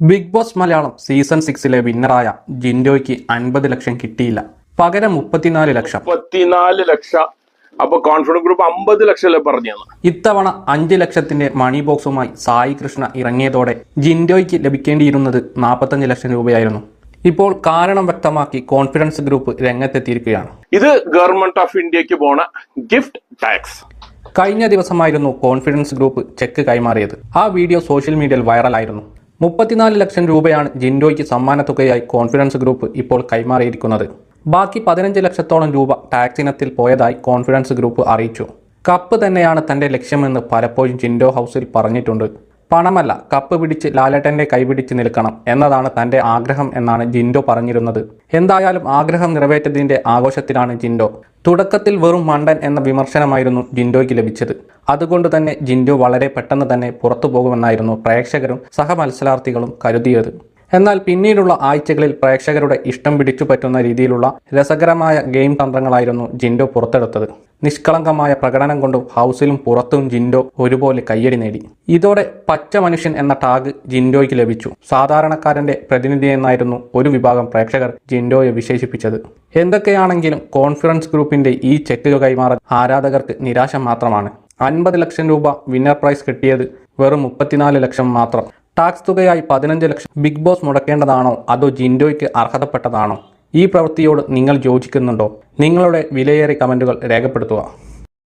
Big Boss Malayalam season സിക്സിലെ വിന്നറായ ജിൻഡോയ്ക്ക് അൻപത് ലക്ഷം കിട്ടിയില്ല. പകരം മുപ്പത്തിനാല് ലക്ഷം. മുപ്പത്തിനാല് ലക്ഷം. അപ്പൊ കോൺഫിഡൻസ് ഗ്രൂപ്പ് അമ്പത് ലക്ഷം പറഞ്ഞു ഇത്തവണ അഞ്ച് ലക്ഷത്തിന്റെ മണി ബോക്സുമായി സായി കൃഷ്ണ ഇറങ്ങിയതോടെ ജിൻഡോയ്ക്ക് ലഭിക്കേണ്ടിയിരുന്നത് നാൽപ്പത്തഞ്ച് ലക്ഷം രൂപയായിരുന്നു. ഇപ്പോൾ കാരണം വ്യക്തമാക്കി കോൺഫിഡൻസ് ഗ്രൂപ്പ് രംഗത്തെത്തിയിരിക്കുകയാണ്. ഇത് ഗവൺമെന്റ് ഓഫ് ഇന്ത്യയ്ക്ക് പോണ ഗിഫ്റ്റ് ടാക്സ് കഴിഞ്ഞ ദിവസമായിരുന്നു കോൺഫിഡൻസ് ഗ്രൂപ്പ് ചെക്ക് കൈമാറിയത്. ആ വീഡിയോ സോഷ്യൽ മീഡിയയിൽ വൈറലായിരുന്നു മുപ്പത്തിനാല് ലക്ഷം രൂപയാണ് ജിൻഡോയ്ക്ക് സമ്മാനത്തുകയായി കോൺഫിഡൻസ് ഗ്രൂപ്പ് ഇപ്പോൾ കൈമാറിയിരിക്കുന്നത്. ബാക്കി പതിനഞ്ച് ലക്ഷത്തോളം രൂപ ടാക്സിനത്തിൽ പോയതായി കോൺഫിഡൻസ് ഗ്രൂപ്പ് അറിയിച്ചു. കപ്പ് തന്നെയാണ് തന്റെ ലക്ഷ്യമെന്ന് പലപ്പോഴും ജിൻഡോ ഹൗസിൽ പറഞ്ഞിട്ടുണ്ട്. പണമല്ല കപ്പ് പിടിച്ച് ലാലേട്ടന്റെ കൈപിടിച്ച് നിൽക്കണം എന്നതാണ് തന്റെ ആഗ്രഹം എന്നാണ് ജിൻഡോ പറഞ്ഞിരുന്നത്. എന്തായാലും ആഗ്രഹം നിറവേറ്റതിന്റെ ആഘോഷത്തിലാണ് ജിൻഡോ. തുടക്കത്തിൽ വെറും മണ്ടൻ എന്ന വിമർശനമായിരുന്നു ജിൻഡോയ്ക്ക് ലഭിച്ചത്. അതുകൊണ്ട് തന്നെ ജിൻഡോ വളരെ പെട്ടെന്ന് തന്നെ പുറത്തു പോകുമെന്നായിരുന്നു പ്രേക്ഷകരും സഹമത്സരാർത്ഥികളും കരുതിയത്. എന്നാൽ പിന്നീടുള്ള ആഴ്ചകളിൽ പ്രേക്ഷകരുടെ ഇഷ്ടം പിടിച്ചു പറ്റുന്ന രീതിയിലുള്ള രസകരമായ ഗെയിം തന്ത്രങ്ങളായിരുന്നു ജിൻഡോ പുറത്തെടുത്തത്. നിഷ്കളങ്കമായ പ്രകടനം കൊണ്ടും ഹൗസിലും പുറത്തും ജിൻഡോ ഒരുപോലെ കയ്യടി നേടി. ഇതോടെ പച്ച മനുഷ്യൻ എന്ന ടാഗ് ജിൻഡോയ്ക്ക് ലഭിച്ചു. സാധാരണക്കാരന്റെ പ്രതിനിധി എന്നായിരുന്നു ഒരു വിഭാഗം പ്രേക്ഷകർ ജിൻഡോയെ വിശേഷിപ്പിച്ചത്. എന്തൊക്കെയാണെങ്കിലും കോൺഫിഡൻസ് ഗ്രൂപ്പിന്റെ ഈ ചെക്ക് കൈമാറൽ ആരാധകർക്ക് നിരാശ മാത്രമാണ്. അൻപത് ലക്ഷം രൂപ വിന്നർ പ്രൈസ് കിട്ടിയത് വെറും മുപ്പത്തിനാല് ലക്ഷം മാത്രം. ടാക്സ് തുകയായി പതിനഞ്ച് ലക്ഷം. Big boss മുടക്കേണ്ടതാണോ? അതോ ജിൻഡോയ്ക്ക് അർഹതപ്പെട്ടതാണോ? ഈ പ്രവൃത്തിയോട് നിങ്ങൾ യോജിക്കുന്നുണ്ടോ? നിങ്ങളുടെ വിലയേറിയ കമന്റുകൾ രേഖപ്പെടുത്തുക.